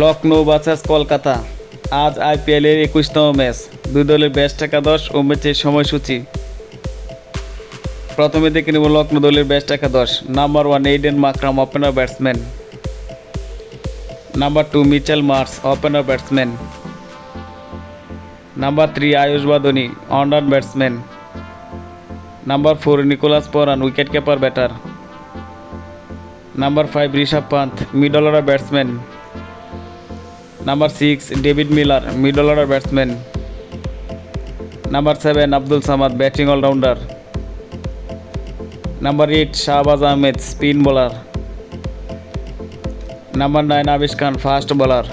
লখনৌ বার্সেস কলকাতা। আজ আইপিএলের একুশতম ম্যাচ। দুই দলের ব্যাস্ট একাদশ ও ম্যাচের সময়সূচি। প্রথমে দেখে নেব লখনৌ দলের ব্যাস্ট একাদশ। Number one Aiden Markram opener batsman number two Mitchell Marsh opener batsman number three Ayush Badoni অনরান batsman number four Nicholas Pooran wicket keeper batter number five Rishabh Pant middle order batsman number six David Miller middle order batsman number seven Abdul Samad batting allrounder number eight Shahbaz Ahmed spin bowler number nine Avesh Khan fast bowler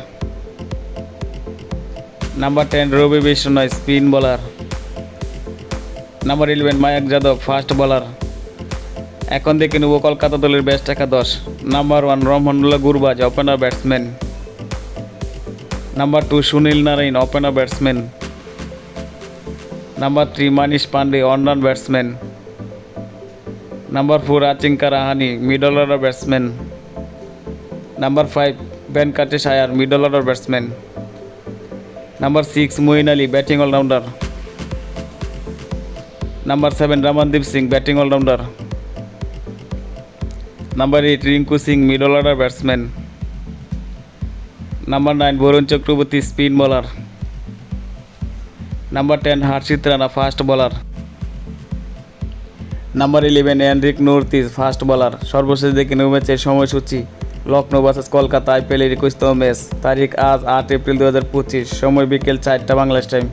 number ten Ravi Bishnoi spin bowler number eleven Mayank Yadav fast bowler এখন দেখে নেব কলকাতা দলের best একাদশ। Number one Rahmanullah Gurbaz opener batsman number two Sunil Narine opener batsman number three Manish Pandey অনরান batsman number four Ajinkya Rahane middle order batsman number five Venkatesh Iyer middle order batsman number six Moeen Ali batting allrounder number seven Ramandeep Singh batting allrounder number eight Rinku Singh middle order batsman number nine Varun Chakravarthy spin bowler number ten Harshit Rana fast bowler number eleven Anrich Nortje fast bowler সর্বশেষ দেখে new ম্যাচের সময়সূচি। Lucknow versus Kolkata আইপিএলের একুশতম match. তারিখ আজ আট April দু পঁচিশ। সময় বিকেল চারটা বাংলাদেশ টাইম